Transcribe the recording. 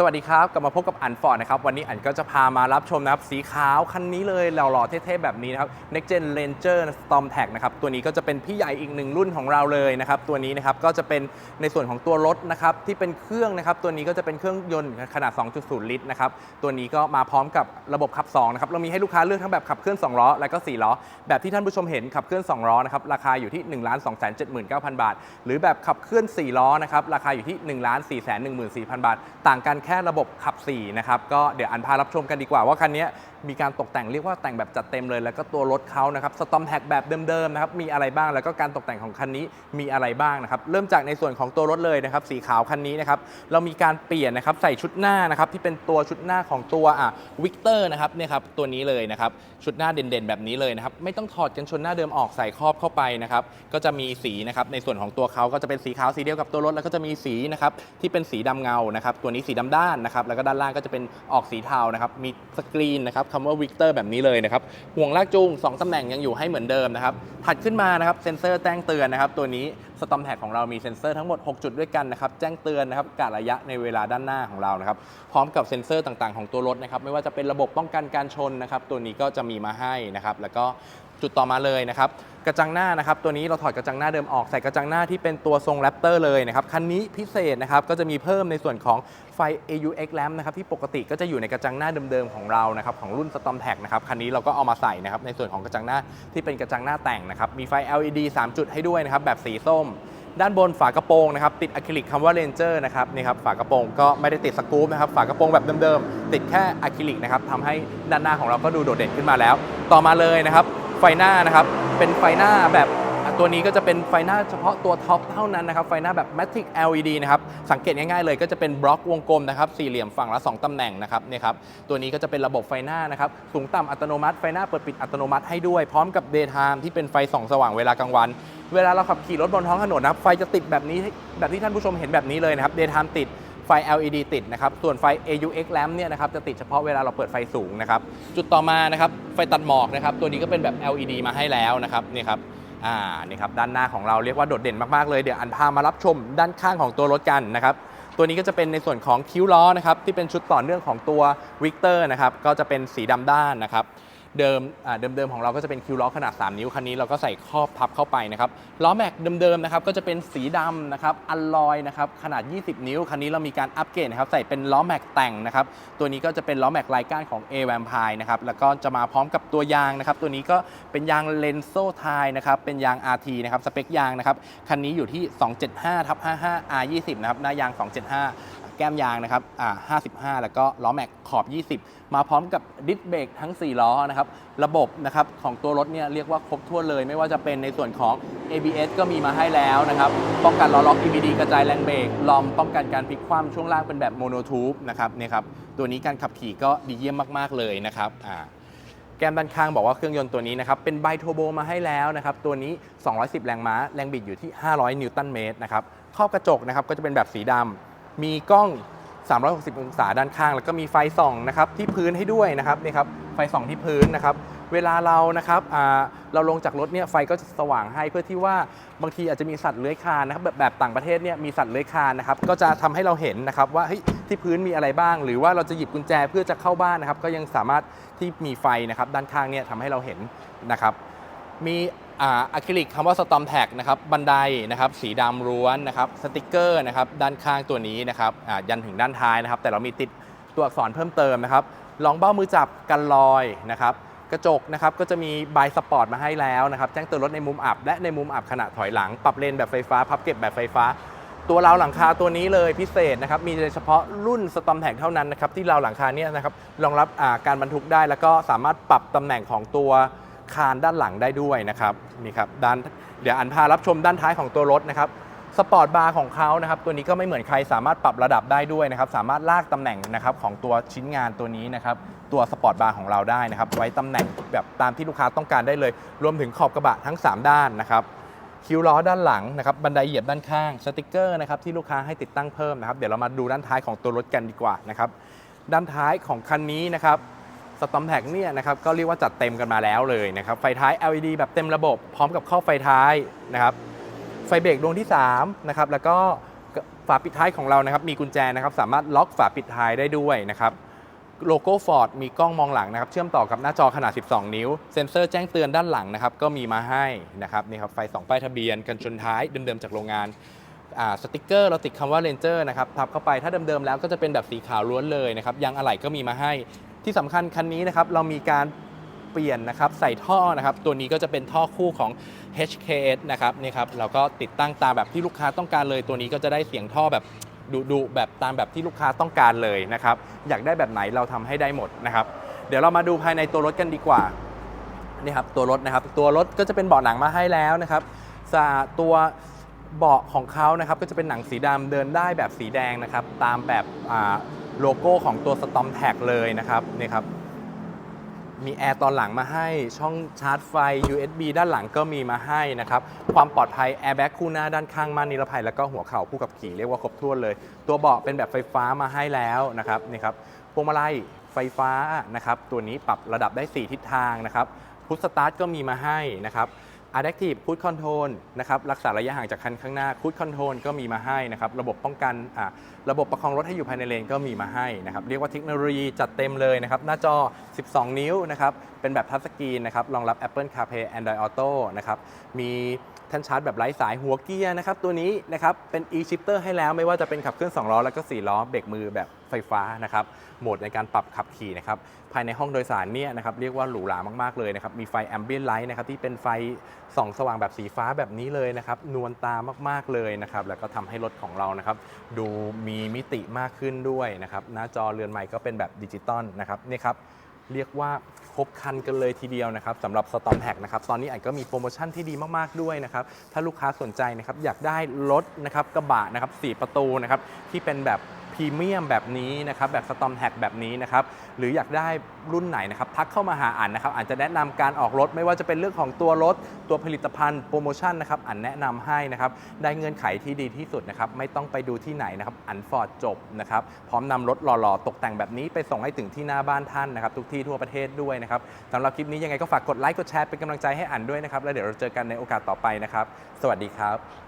สวัสดีครับ กลับมาพบกับอันฟอร์ดนะครับ วันนี้อันก็จะพามารับชมนะครับ สีขาวคันนี้เลยหล่อๆเท่ๆ แบบนี้นะครับ Next Gen Ranger Storm Tag นะครับ ตัวนี้ก็จะเป็นพี่ใหญ่อีกหนึ่งรุ่นของเราเลยนะครับ ตัวนี้นะครับก็จะเป็นในส่วนของตัวรถนะครับ ที่เป็นเครื่องนะครับ ตัวนี้ก็จะเป็นเครื่องยนต์ขนาด 2.0 ลิตรนะครับ ตัวนี้ก็มาพร้อมกับระบบขับ2นะครับ เรามีให้ลูกค้าเลือกทั้งแบบขับเคลื่อน2ล้อ และก็4ล้อ แบบที่ท่านผู้ชมเห็นขับเคลื่อน2ล้อนะครับ ราคาอยู่ที่1 2 7 9 0 0 0 บาท หรือแบบขับเคลื่อน4ล้อนะครับ ราคาอยู่ที่ 1 4 1 4 0 0 0 บาท ต่างกันแค่ระบบขับ4นะครับก็เดี๋ยวอันพารับชมกันดีกว่าว่าคันนี้มีการตกแต่งเรียกว่าแต่งแบบจัดเต็มเลย แล้วก็ตัวรถเขานะครับสตอมแท็กแบบเดิมๆนะครับมีอะไรบ้างแล้วก็การตกแต่งของคันนี้มีอะไรบ้างนะครับเริ่มจากในส่วนของตัวรถเลยนะครับสีขาวคันนี้นะครับเรามีการเปลี่ยนนะครับใส่ชุดหน้านะครับที่เป็นตัวชุดหน้าของตัวอะวิกเตอร์นะครับเนี่ยครับตัวนี้เลยนะครับชุดหน้าเด่นๆ แบบนี้เลยนะครับไม่ต้องถอดกันชนหน้าเดิมออกใส่ครอบเข้าไปนะครับก็จะมีสีนะครับในส่วนของตัวเขาก็จะเป็นสีขาวสีเดียวกับตัวรถแล้วก็จะมีสีนะครับที่เป็นสีดำเงานะครับตัวนี้สีดำด้านนะครับแล้วก็ด้านล่างก็จะเป็นออกสีเทานะครับมีสกรีนนะครับคำว่าวิกเตอร์แบบนี้เลยนะครับห่วงลากจูง2ตำแหน่งยังอยู่ให้เหมือนเดิมนะครับถัดขึ้นมานะครับเซ็นเซอร์แจ้งเตือนนะครับตัวนี้สตอมแท็กของเรามีเซ็นเซอร์ทั้งหมด 6 จุดด้วยกันนะครับแจ้งเตือนนะครับกะระยะในเวลาด้านหน้าของเรานะครับพร้อมกับเซ็นเซอร์ต่างๆของตัวรถนะครับไม่ว่าจะเป็นระบบป้องกันการชนนะครับตัวนี้ก็จะมีมาให้นะครับแล้วก็ จุดต่อมาเลยนะครับกระจังหน้านะครับตัวนี้เราถอดกระจังหน้าเดิมออกใส่กระจังหน้าที่เป็นตัวทรงแรปเตอร์เลยนะครับคันนี้พิเศษนะครับก็จะมีเพิ่มในส่วนของไฟ AUX lamp นะครับที่ปกติก็จะอยู่ในกระจังหน้าเดิมๆของเรานะครับของรุ่น Storm Tag นะครับคันนี้เราก็เอามาใส่นะครับในส่วนของกระจังหน้าที่เป็นกระจังหน้าแต่งนะครับมีไฟ LED 3 จุดให้ด้วยนะครับแบบสีส้ม ด้านบนฝากระโปรงนะครับติดอะคริลิกคำว่า Ranger นะครับนี่ครับฝากระโปรงก็ไม่ได้ติดสกรูปนะครับฝากระโปรงแบบเดิมๆติดแค่อะคริลิกนะครับทำให้ด้านหน้าของเราก็ดูโดดเด่นขึ้นมาแล้ว ต่อมาเลยนะครับ ไฟหน้านะครับ เป็นไฟหน้าแบบตัวนี้ก็จะเป็นไฟหน้าเฉพาะตัวท็อปเท่านั้นนะครับ ไฟหน้าแบบ Matic LED นะครับ สังเกตง่ายๆเลยก็จะเป็นบล็อกวงกลมนะครับ สี่เหลี่ยมฝั่งละ 2 ตำแหน่งนะครับเนี่ยครับ ตัวนี้ก็จะเป็นระบบไฟหน้านะครับ สูงต่ำอัตโนมัติ ไฟหน้าเปิดปิดอัตโนมัติให้ด้วย พร้อมกับ Daytime ที่เป็นไฟส่องสว่างเวลากลางวัน เวลาเราขับขี่รถบนท้องถนนนะครับ ไฟจะติดแบบนี้ แบบที่ท่านผู้ชมเห็นแบบนี้เลยนะครับ Daytime ติด ไฟ LED ติดนะครับ ส่วนไฟ AUX lamp เนี่ยนะครับจะติดเฉพาะเวลาเราเปิดไฟสูงนะครับ จุดต่อมานะครับไฟตัดหมอกนะครับ ตัวนี้ก็เป็นแบบ LED มาให้แล้วนะครับนี่ครับอ่านี่ครับด้านหน้าของเราเรียกว่าโดดเด่นมากๆเลยเดี๋ยวอันพามารับชมด้านข้างของตัวรถกันนะครับตัวนี้ก็จะเป็นในส่วนของคิ้วล้อนะครับที่เป็นชุดต่อเนื่องของตัววิกเตอร์นะครับก็จะเป็นสีดำด้านนะครับ เดิมเดิมๆของเราก็จะเป็นคิวล้อขนาด 3 นิ้วคันนี้เราก็ใส่ครอบทับเข้าไปนะครับล้อแม็กเดิมๆนะครับก็จะเป็นสีดำนะครับอัลลอยนะครับขนาด 20 นิ้วคันนี้เรามีการอัปเกรดนะครับใส่เป็นล้อแม็กแต่งนะครับตัวนี้ก็จะเป็นล้อแม็กลายก้านของ a v a m p i r e นะครับแล้วก็จะมาพร้อมกับตัวยางนะครับตัวนี้ก็เป็นยางเลนโซไทนะครับเป็นยาง RT นะครับสเปคยางนะครับคันนี้อยู่ที่ 275ทับ55 R20 นะครับหน้ายาง 275 แก้มยางนะครับอ่า55 แล้วก็ล้อแม็กขอบ 20 มาพร้อมกับดิสเบรกทั้ง 4 ล้อนะครับ ระบบนะครับของตัวรถเนี่ยเรียกว่าครบถ้วนเลย ไม่ว่าจะเป็นในส่วนของ ABS ก็มีมาให้แล้วนะครับ ป้องกันล้อล็อก EBD กระจายแรงเบรก ลอมป้องกันการพลิกคว่ำช่วงล่างเป็นแบบโมโนทูบนะครับเนี่ยครับ ตัวนี้การขับขี่ก็ดีเยี่ยมมากๆเลยนะครับอ่าแก้มด้านข้างบอกว่าเครื่องยนต์ตัวนี้นะครับเป็นไบโทโบมาให้แล้วนะครับตัวนี้ 210 แรงม้า แรงบิดอยู่ที่ 500 นิวตันเมตรนะครับครอบกระจกนะครับก็จะเป็นแบบสีดำ มีกล้อง 360 องศาด้านข้าง แล้วก็มีไฟส่องนะครับที่พื้นให้ด้วยนะครับนี่ครับไฟส่องที่พื้นนะครับเวลาเรานะครับเราลงจากรถเนี่ยไฟก็จะสว่างให้เพื่อที่ว่าบางทีอาจจะมีสัตว์เลื้อยคลานนะครับแบบแบบต่างประเทศเนี่ยมีสัตว์เลื้อยคลานนะครับก็จะทำให้เราเห็นนะครับว่าเฮ้ยที่พื้นมีอะไรบ้าง หรือว่าเราจะหยิบกุญแจเพื่อจะเข้าบ้านนะครับ ก็ยังสามารถที่มีไฟนะครับด้านข้างเนี่ยทำให้เราเห็นนะครับมี อะคริลิกคำว่า Storm Tag นะครับบันไดนะครับสีดำล้วนนะครับสติกเกอร์นะครับด้านข้างตัวนี้นะครับยันถึงด้านท้ายนะครับ แต่เรามีติดตัวอักษรเพิ่มเติมนะครับรองเบ้ามือจับกันลอยนะครับกระจกนะครับก็จะมีบายสปอร์ตมาให้แล้วนะครับแจ้งเตือนรถในมุมอับ และในมุมอับขณะถอยหลัง ปรับเลนแบบไฟฟ้า พับเก็บแบบไฟฟ้า ตัวราวหลังคาตัวนี้เลยพิเศษนะครับมีเฉพาะรุ่นสตอมแท็กเท่านั้นนะครับที่ราวหลังคาเนี่ยนะครับรองรับการบรรทุกได้ แล้วก็สามารถปรับตำแหน่งของตัว คานด้านหลังได้ด้วยนะครับนี่ครับด้านเดี๋ยวอันพารับชมด้านท้ายของตัวรถนะครับสปอร์ตบาร์ของเขานะครับตัวนี้ก็ไม่เหมือนใครสามารถปรับระดับได้ด้วยนะครับสามารถลากตำแหน่งนะครับของตัวชิ้นงานตัวนี้นะครับตัวสปอร์ตบาร์ของเราได้นะครับไว้ตำแหน่งแบบตามที่ลูกค้าต้องการได้เลย รวมถึงขอบกระบะทั้ง 3 ด้านนะครับคิ้วล้อด้านหลังนะครับบันไดเหยียบด้านข้างสติกเกอร์นะครับที่ลูกค้าให้ติดตั้งเพิ่มนะครับเดี๋ยวเรามาดูด้านท้ายของตัวรถกันดีกว่านะครับด้านท้ายของคันนี้นะครับ สตอมแท็กเนี่ยนะครับก็เรียกว่าจัดเต็มกันมาแล้วเลยนะครับไฟท้าย LED แบบเต็มระบบพร้อมกับข้อไฟท้ายนะครับไฟเบรกดวงที่3นะครับแล้วก็ฝาปิดท้ายของเรานะครับมีกุญแจนะครับสามารถล็อกฝาปิดท้ายได้ด้วยนะครับโลโก้ Ford มีกล้องมองหลังนะครับเชื่อมต่อกับหน้าจอขนาด 12 นิ้ว เซ็นเซอร์แจ้งเตือนด้านหลังนะครับก็มีมาให้นะครับนี่ครับไฟสองป้ายทะเบียนกันชนท้ายเดิมๆจากโรงงานสติกเกอร์เราติดคำว่า Ranger นะครับทับเข้าไปถ้าเดิมๆแล้วก็จะเป็นแบบสีขาวล้วนเลยนะครับยางอะไหล่ก็มีมาให้ ที่สำคัญคันนี้นะครับเรามีการเปลี่ยนนะครับใส่ท่อนะครับตัวนี้ก็จะเป็นท่อคู่ของ HKS นะครับนี่ครับเราก็ติดตั้งตามแบบที่ลูกค้าต้องการเลย ตัวนี้ก็จะได้เสียงท่อแบบดุดุๆแบบตามแบบที่ลูกค้าต้องการเลยนะครับอยากได้แบบไหนเราทำให้ได้หมดนะครับเดี๋ยวเรามาดูภายในตัวรถกันดีกว่านี่ครับตัวรถนะครับตัวรถก็จะเป็นเบาะหนังมาให้แล้วนะครับตัวเบาะของเขานะครับก็จะเป็นหนังสีดำเดินได้แบบสีแดงนะครับตามแบบอ่า โลโก้ของตัว Storm Tag เลยนะครับนี่ครับ มีแอร์ตอนหลังมาให้ช่องชาร์จไฟ USB ด้านหลังก็มีมาให้นะครับ ความปลอดภัยแอร์แบ็กคู่หน้าด้านข้างม่านนิรภัย แล้วก็หัวเข่าผู้ขับขี่เรียกว่าครบถ้วนเลย ตัวเบาะเป็นแบบไฟฟ้ามาให้แล้วนะครับนี่ครับพวงมาลัยไฟฟ้านะครับ ตัวนี้ปรับระดับได้ 4 ทิศทางนะครับพุทสตาร์ทก็มีมาให้นะครับ Adaptive Cruise Control นะครับรักษาระยะห่างจากคันข้างหน้า Cruise Control ก็มีมาให้นะครับระบบป้องกันระบบประคองรถให้อยู่ภายในเลนก็มีมาให้นะครับเรียกว่าเทคโนโลยีจัดเต็มเลยนะครับหน้าจอ 12 นิ้วนะครับเป็นแบบทัชสกรีนนะครับรองรับ Apple CarPlay Android Auto นะครับมี ท่านชาร์จแบบไร้สายหัวเกียร์นะครับตัวนี้นะครับเป็น e-shifter ให้แล้วไม่ว่าจะเป็นขับเคลื่อน2ล้อแล้วก็4ล้อเบรกมือแบบไฟฟ้านะครับโหมดในการปรับขับขี่นะครับภายในห้องโดยสารเนี่ยนะครับเรียกว่าหรูหรามากๆเลยนะครับมีไฟ ambient light นะครับที่เป็นไฟส่องสว่างแบบสีฟ้าแบบนี้เลยนะครับนวลตามากๆเลยนะครับแล้วก็ทำให้รถของเรานะครับดูมีมิติมากขึ้นด้วยนะครับหน้าจอเรือนใหม่ก็เป็นแบบดิจิตอลนะครับนี่ครับ เรียกว่าครบคันกันเลยทีเดียวนะครับสำหรับสตอมแพกนะครับตอนนี้อันก็มีโปรโมชั่นที่ดีมากๆด้วยนะครับถ้าลูกค้าสนใจนะครับอยากได้รถนะครับกระบะนะครับสประตูนะครับที่เป็นแบบ รีเมียมแบบนี้นะครับแบบ Storm Tag แบบนี้นะครับหรืออยากได้รุ่นไหนนะครับทักเข้ามาหาอันนะครับอันจะแนะนำการออกรถไม่ว่าจะเป็นเรื่องของตัวรถ ตัวผลิตภัณฑ์โปรโมชั่นนะครับอันแนะนำให้นะครับได้เงื่อนไขที่ดีที่สุดนะครับไม่ต้องไปดูที่ไหนนะครับอันฟอร์ดจบนะครับพร้อมนำรถหล่อๆ ตกแต่งแบบนี้ไปส่งให้ถึงที่หน้าบ้านท่านนะครับทุกที่ทั่วประเทศด้วยนะครับสำหรับคลิปนี้ยังไงก็ฝากกดไลค์กดแชร์เป็นกำลังใจให้อันด้วยนะครับแล้วเดี๋ยวเราเจอกันในโอกาสต่อไปนะครับ สวัสดีครับ